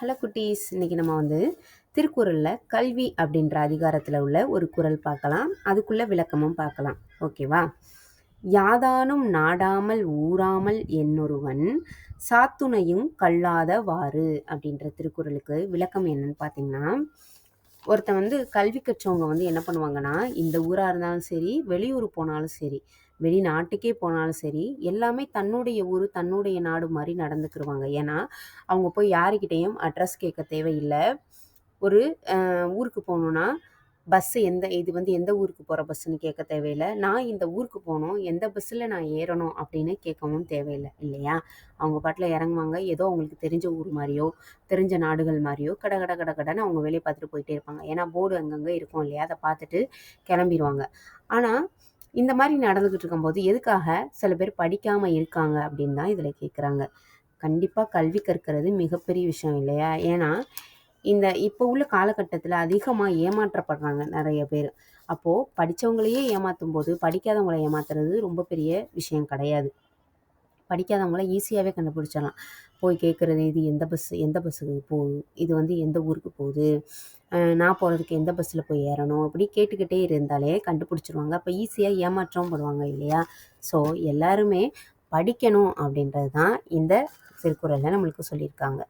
Hello குட்டீஸ் இன்றைக்கி நம்ம வந்து திருக்குறளில் கல்வி அப்படின்ற அதிகாரத்தில் உள்ள ஒரு குறள் பார்க்கலாம். அதுக்குள்ள விளக்கமும் பார்க்கலாம். ஓகேவா? யாதானும் நாடாமல் ஊறாமல் என்னொருவன் சாத்துணையும் கல்லாதவாறு அப்படின்ற திருக்குறளுக்கு விளக்கம் என்னன்னு பார்த்தீங்கன்னா ஒருத்தன் வந்து கல்வி கற்றவங்க வந்து என்ன பண்ணுவாங்கன்னா இந்த ஊராக இருந்தாலும் சரி வெளியூர் போனாலும் சரி வெளிநாட்டுக்கே போனாலும் சரி எல்லாமே தன்னுடைய ஊர் தன்னுடைய நாடு மாதிரி நடந்துக்கிருவாங்க. ஏன்னா அவங்க போய் யாருக்கிட்டேயும் அட்ரஸ் கேட்க தேவையில்லை. ஒரு ஊருக்கு போகணுன்னா பஸ்ஸு எந்த இது வந்து எந்த ஊருக்கு போகிற பஸ்ஸுன்னு கேட்க தேவையில்லை. நான் இந்த ஊருக்கு போகணும் எந்த பஸ்ஸில் நான் ஏறணும் அப்படின்னு கேட்கவும் தேவையில்லை இல்லையா? அவங்க பாட்டில் இறங்குவாங்க. ஏதோ அவங்களுக்கு தெரிஞ்ச ஊர் மாதிரியோ தெரிஞ்ச நாடுகள் மாதிரியோ கட கட கட கடன்னு அவங்க வேலையை பார்த்துட்டு போயிட்டே இருப்பாங்க. ஏன்னா போர்டு அங்கங்கே இருக்கும் இல்லையா? அதை பார்த்துட்டு கிளம்பிடுவாங்க ஆனால் இந்த மாதிரி நடந்துக்கிட்டு இருக்கும்போது எதுக்காக சில பேர் படிக்காமல் இருக்காங்க அப்படின்னு தான் இதில் கேட்குறாங்க கண்டிப்பாக கல்வி கற்கிறது மிகப்பெரிய விஷயம் இல்லையா? ஏன்னா இந்த இப்போ உள்ள காலகட்டத்தில் அதிகமாக ஏமாற்றப்படுறாங்க நிறைய பேர். அப்போது படித்தவங்களையே ஏமாற்றும் போது படிக்காதவங்களை ஏமாத்துறது ரொம்ப பெரிய விஷயம் கிடையாது. படிக்காதவங்கள ஈஸியாகவே கண்டுபிடிச்சிடலாம். போய் கேட்குறது இது எந்த பஸ் எந்த பஸ்ஸுக்கு போகுது இது வந்து எந்த ஊருக்கு போகுது? நான் போகிறதுக்கு எந்த பஸ்ஸில் போய் ஏறணும்? அப்படி கேட்டுக்கிட்டே இருந்தாலே கண்டுபிடிச்சிருவாங்க. அப்போ ஈஸியாக ஏமாற்றம் படுவாங்க இல்லையா? ஸோ எல்லாருமே படிக்கணும் அப்படின்றது தான் இந்த திருக்குறளில் நம்மளுக்கு சொல்லியிருக்காங்க.